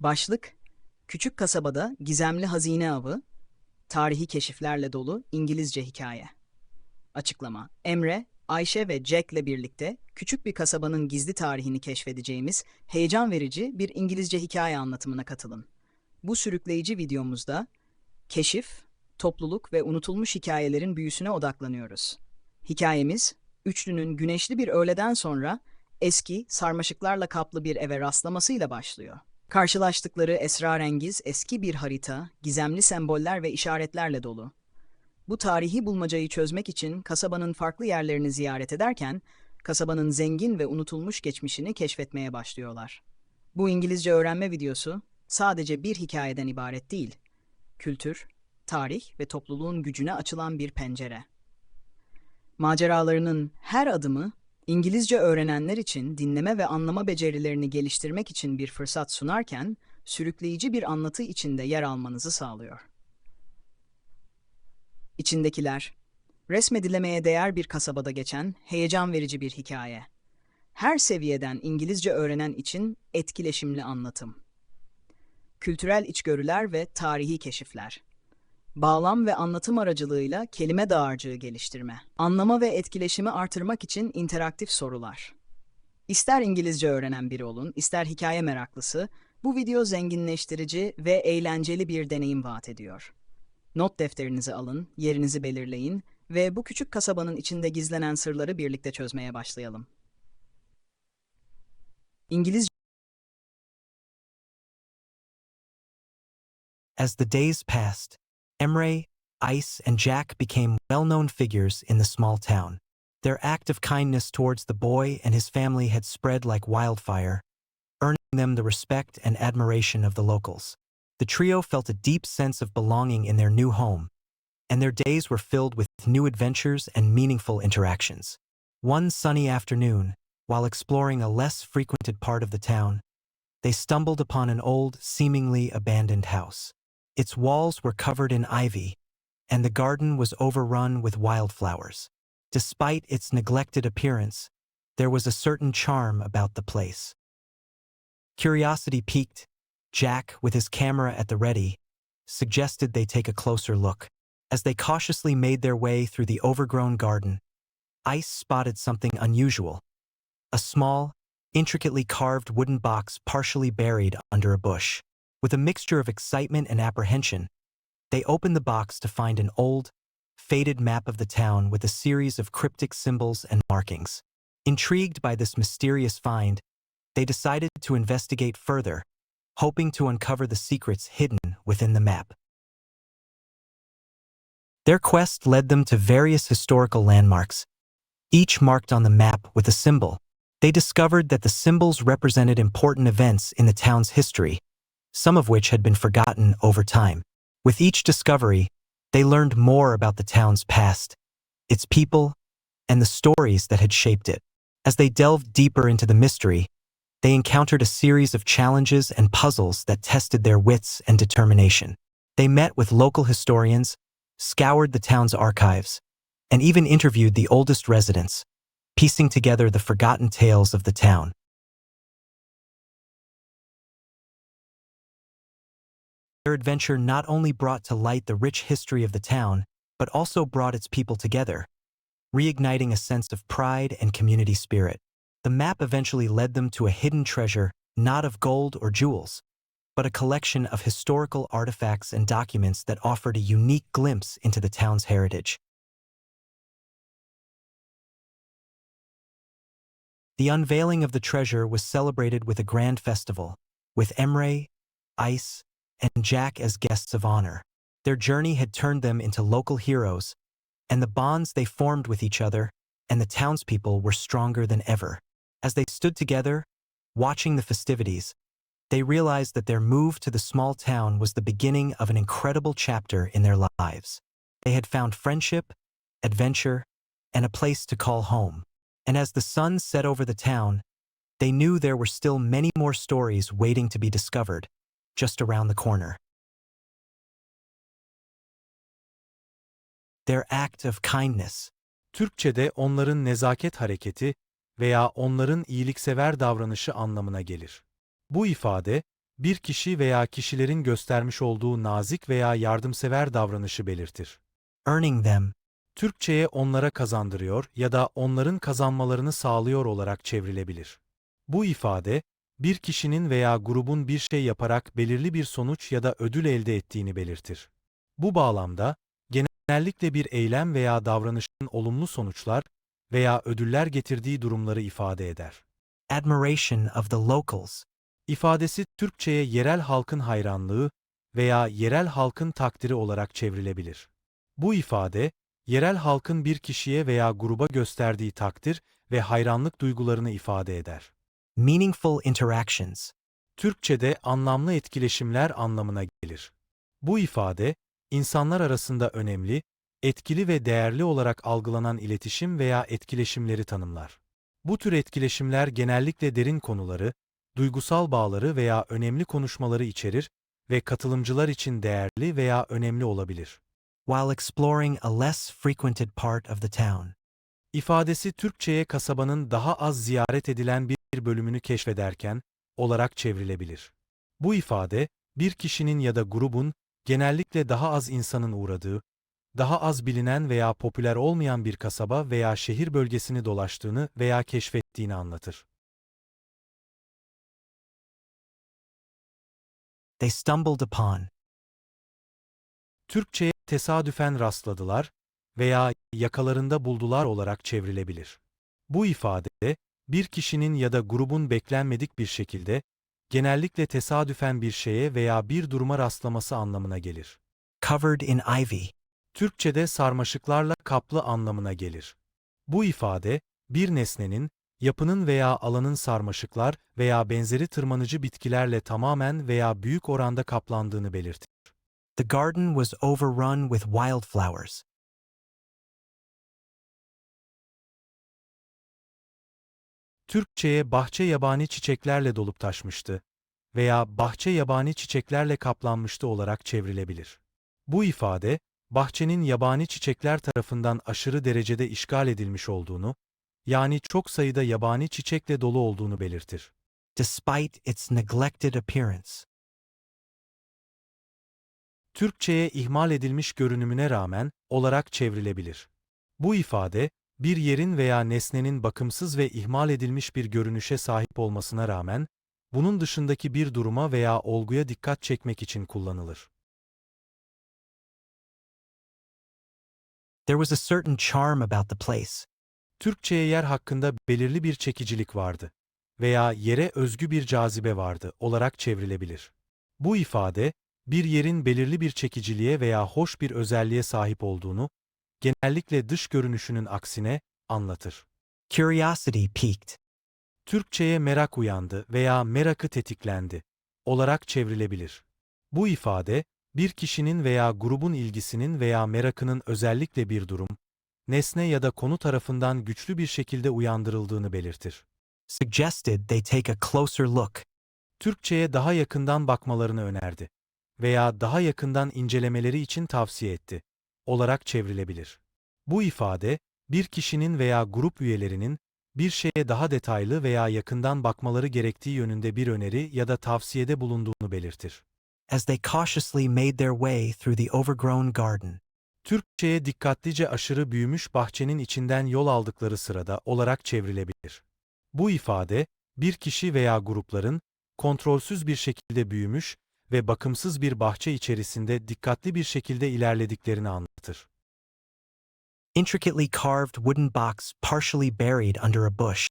Başlık, küçük kasabada gizemli hazine avı, tarihi keşiflerle dolu İngilizce hikaye. Açıklama, Emre, Ayşe ve Jack'le birlikte küçük bir kasabanın gizli tarihini keşfedeceğimiz heyecan verici bir İngilizce hikaye anlatımına katılın. Bu sürükleyici videomuzda keşif, topluluk ve unutulmuş hikayelerin büyüsüne odaklanıyoruz. Hikayemiz, üçlünün güneşli bir öğleden sonra eski, sarmaşıklarla kaplı bir eve rastlamasıyla başlıyor. Karşılaştıkları esrarengiz eski bir harita, gizemli semboller ve işaretlerle dolu. Bu tarihi bulmacayı çözmek için kasabanın farklı yerlerini ziyaret ederken, kasabanın zengin ve unutulmuş geçmişini keşfetmeye başlıyorlar. Bu İngilizce öğrenme videosu sadece bir hikayeden ibaret değil. Kültür, tarih ve topluluğun gücüne açılan bir pencere. Maceralarının her adımı İngilizce öğrenenler için dinleme ve anlama becerilerini geliştirmek için bir fırsat sunarken, sürükleyici bir anlatı içinde yer almanızı sağlıyor. İçindekiler, resmedilemeye değer bir kasabada geçen heyecan verici bir hikaye. Her seviyeden İngilizce öğrenen için etkileşimli anlatım. Kültürel içgörüler ve tarihi keşifler. Bağlam ve anlatım aracılığıyla kelime dağarcığı geliştirme. Anlama ve etkileşimi artırmak için interaktif sorular. İster İngilizce öğrenen biri olun, ister hikaye meraklısı, bu video zenginleştirici ve eğlenceli bir deneyim vaat ediyor. Not defterinizi alın, yerinizi belirleyin ve bu küçük kasabanın içinde gizlenen sırları birlikte çözmeye başlayalım. İngilizce As the days passed, Emre, Ice, and Jack became well known figures in the small town. Their act of kindness towards the boy and his family had spread like wildfire, earning them the respect and admiration of the locals. The trio felt a deep sense of belonging in their new home, and their days were filled with new adventures and meaningful interactions. One sunny afternoon, while exploring a less frequented part of the town, they stumbled upon an old, seemingly abandoned house. Its walls were covered in ivy, and the garden was overrun with wildflowers. Despite its neglected appearance, there was a certain charm about the place. Curiosity piqued, Jack, with his camera at the ready, suggested they take a closer look. As they cautiously made their way through the overgrown garden, Ice spotted something unusual. A small, intricately carved wooden box partially buried under a bush. With a mixture of excitement and apprehension, they opened the box to find an old, faded map of the town with a series of cryptic symbols and markings. Intrigued by this mysterious find, they decided to investigate further, hoping to uncover the secrets hidden within the map. Their quest led them to various historical landmarks, each marked on the map with a symbol. They discovered that the symbols represented important events in the town's history, some of which had been forgotten over time. With each discovery, they learned more about the town's past, its people, and the stories that had shaped it. As they delved deeper into the mystery, they encountered a series of challenges and puzzles that tested their wits and determination. They met with local historians, scoured the town's archives, and even interviewed the oldest residents, piecing together the forgotten tales of the town. Their adventure not only brought to light the rich history of the town, but also brought its people together, reigniting a sense of pride and community spirit. The map eventually led them to a hidden treasure, not of gold or jewels, but a collection of historical artifacts and documents that offered a unique glimpse into the town's heritage. The unveiling of the treasure was celebrated with a grand festival, with Emre, Ice, and Jack as guests of honor. Their journey had turned them into local heroes, and the bonds they formed with each other and the townspeople were stronger than ever. As they stood together, watching the festivities, they realized that their move to the small town was the beginning of an incredible chapter in their lives. They had found friendship, adventure, and a place to call home. And as the sun set over the town, they knew there were still many more stories waiting to be discovered, just around the corner. Their act of kindness, Türkçe'de onların nezaket hareketi veya onların iyiliksever davranışı anlamına gelir. Bu ifade, bir kişi veya kişilerin göstermiş olduğu nazik veya yardımsever davranışı belirtir. earning them, Türkçe'ye onlara kazandırıyor ya da onların kazanmalarını sağlıyor olarak çevrilebilir. Bu ifade, bir kişinin veya grubun bir şey yaparak belirli bir sonuç ya da ödül elde ettiğini belirtir. Bu bağlamda, genellikle bir eylem veya davranışın olumlu sonuçlar veya ödüller getirdiği durumları ifade eder. admiration of the locals, İfadesi Türkçe'ye yerel halkın hayranlığı veya yerel halkın takdiri olarak çevrilebilir. Bu ifade, yerel halkın bir kişiye veya gruba gösterdiği takdir ve hayranlık duygularını ifade eder. Meaningful interactions, Türkçe'de anlamlı etkileşimler anlamına gelir. Bu ifade, insanlar arasında önemli, etkili ve değerli olarak algılanan iletişim veya etkileşimleri tanımlar. Bu tür etkileşimler genellikle derin konuları, duygusal bağları veya önemli konuşmaları içerir ve katılımcılar için değerli veya önemli olabilir. while exploring a less frequented part of the town. İfadesi Türkçe'ye kasabanın daha az ziyaret edilen bir bölümünü keşfederken olarak çevrilebilir. Bu ifade, bir kişinin ya da grubun genellikle daha az insanın uğradığı, daha az bilinen veya popüler olmayan bir kasaba veya şehir bölgesini dolaştığını veya keşfettiğini anlatır. They stumbled upon, Türkçe'ye tesadüfen rastladılar veya yakalarında buldular olarak çevrilebilir. Bu ifade, bir kişinin ya da grubun beklenmedik bir şekilde, genellikle tesadüfen bir şeye veya bir duruma rastlaması anlamına gelir. covered in ivy, Türkçe'de sarmaşıklarla kaplı anlamına gelir. Bu ifade, bir nesnenin, yapının veya alanın sarmaşıklar veya benzeri tırmanıcı bitkilerle tamamen veya büyük oranda kaplandığını belirtir. the garden was overrun with wildflowers. Türkçe'ye bahçe yabani çiçeklerle dolup taşmıştı veya bahçe yabani çiçeklerle kaplanmıştı olarak çevrilebilir. Bu ifade, bahçenin yabani çiçekler tarafından aşırı derecede işgal edilmiş olduğunu, yani çok sayıda yabani çiçekle dolu olduğunu belirtir. despite its neglected appearance. Türkçe'ye ihmal edilmiş görünümüne rağmen olarak çevrilebilir. Bu ifade, bir yerin veya nesnenin bakımsız ve ihmal edilmiş bir görünüşe sahip olmasına rağmen, bunun dışındaki bir duruma veya olguya dikkat çekmek için kullanılır. There was a certain charm about the place. Türkçe'ye yer hakkında belirli bir çekicilik vardı veya yere özgü bir cazibe vardı olarak çevrilebilir. Bu ifade, bir yerin belirli bir çekiciliğe veya hoş bir özelliğe sahip olduğunu, genellikle dış görünüşünün aksine, anlatır. Curiosity piqued. Türkçe'ye merak uyandı veya merakı tetiklendi olarak çevrilebilir. Bu ifade, bir kişinin veya grubun ilgisinin veya merakının özellikle bir durum, nesne ya da konu tarafından güçlü bir şekilde uyandırıldığını belirtir. Suggested they take a closer look. Türkçe'ye daha yakından bakmalarını önerdi veya daha yakından incelemeleri için tavsiye etti olarak çevrilebilir. Bu ifade, bir kişinin veya grup üyelerinin bir şeye daha detaylı veya yakından bakmaları gerektiği yönünde bir öneri ya da tavsiyede bulunduğunu belirtir. as they cautiously made their way through the overgrown garden. Türkçe'ye dikkatlice aşırı büyümüş bahçenin içinden yol aldıkları sırada olarak çevrilebilir. Bu ifade, bir kişi veya grupların, kontrolsüz bir şekilde büyümüş ve bakımsız bir bahçe içerisinde dikkatli bir şekilde ilerlediklerini anlatır. Intricately carved wooden box partially buried under a bush.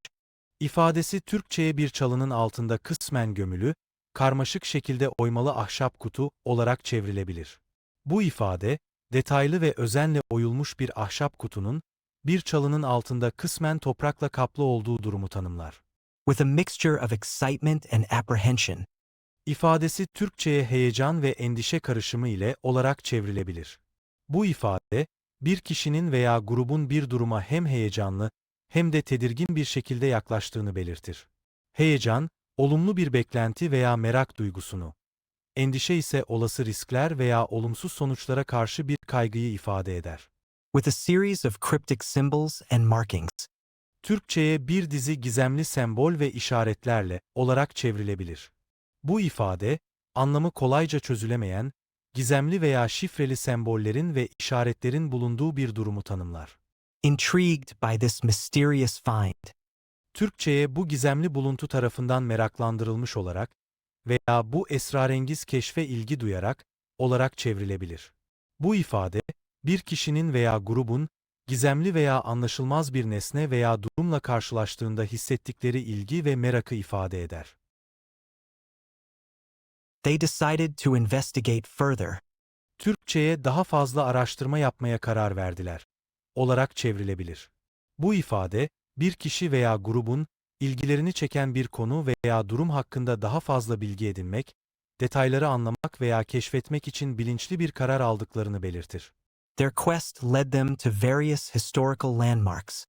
İfadesi Türkçe'ye bir çalının altında kısmen gömülü, karmaşık şekilde oymalı ahşap kutu olarak çevrilebilir. Bu ifade, detaylı ve özenle oyulmuş bir ahşap kutunun, bir çalının altında kısmen toprakla kaplı olduğu durumu tanımlar. With a mixture of excitement and apprehension, İfadesi Türkçe'ye heyecan ve endişe karışımı ile olarak çevrilebilir. Bu ifade, bir kişinin veya grubun bir duruma hem heyecanlı hem de tedirgin bir şekilde yaklaştığını belirtir. Heyecan, olumlu bir beklenti veya merak duygusunu, endişe ise olası riskler veya olumsuz sonuçlara karşı bir kaygıyı ifade eder. with a series of cryptic symbols and markings. Türkçe'ye bir dizi gizemli sembol ve işaretlerle olarak çevrilebilir. Bu ifade, anlamı kolayca çözülemeyen, gizemli veya şifreli sembollerin ve işaretlerin bulunduğu bir durumu tanımlar. Intrigued by this mysterious find, Türkçe'ye bu gizemli buluntu tarafından meraklandırılmış olarak veya bu esrarengiz keşfe ilgi duyarak olarak çevrilebilir. Bu ifade, bir kişinin veya grubun gizemli veya anlaşılmaz bir nesne veya durumla karşılaştığında hissettikleri ilgi ve merakı ifade eder. They decided to investigate further. Türkçe'ye daha fazla araştırma yapmaya karar verdiler. Olarak çevrilebilir. Bu ifade, bir kişi veya grubun ilgilerini çeken bir konu veya durum hakkında daha fazla bilgi edinmek, detayları anlamak veya keşfetmek için bilinçli bir karar aldıklarını belirtir. Their quest led them to various historical landmarks.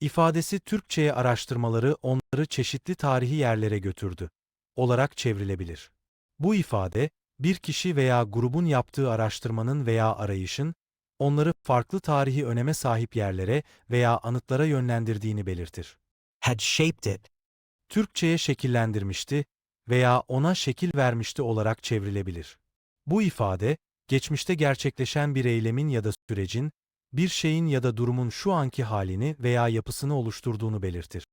İfadesi Türkçe'ye araştırmaları onları çeşitli tarihi yerlere götürdü. Olarak çevrilebilir. Bu ifade, bir kişi veya grubun yaptığı araştırmanın veya arayışın, onları farklı tarihi öneme sahip yerlere veya anıtlara yönlendirdiğini belirtir. Had shaped it. Türkçe'ye şekillendirmişti veya ona şekil vermişti olarak çevrilebilir. Bu ifade, geçmişte gerçekleşen bir eylemin ya da sürecin, bir şeyin ya da durumun şu anki halini veya yapısını oluşturduğunu belirtir.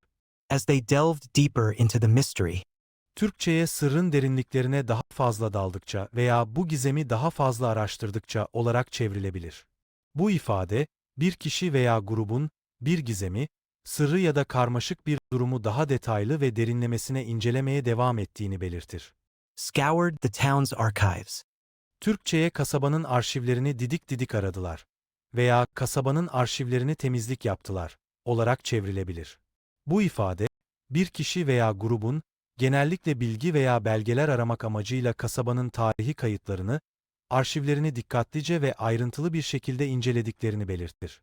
As they delved deeper into the mystery, Türkçe'ye sırrın derinliklerine daha fazla daldıkça veya bu gizemi daha fazla araştırdıkça olarak çevrilebilir. Bu ifade, bir kişi veya grubun, bir gizemi, sırrı ya da karmaşık bir durumu daha detaylı ve derinlemesine incelemeye devam ettiğini belirtir. scoured the town's archives, Türkçe'ye kasabanın arşivlerini didik didik aradılar veya kasabanın arşivlerini temizlik yaptılar olarak çevrilebilir. Bu ifade, bir kişi veya grubun genellikle bilgi veya belgeler aramak amacıyla kasabanın tarihi kayıtlarını, arşivlerini dikkatlice ve ayrıntılı bir şekilde incelediklerini belirtir.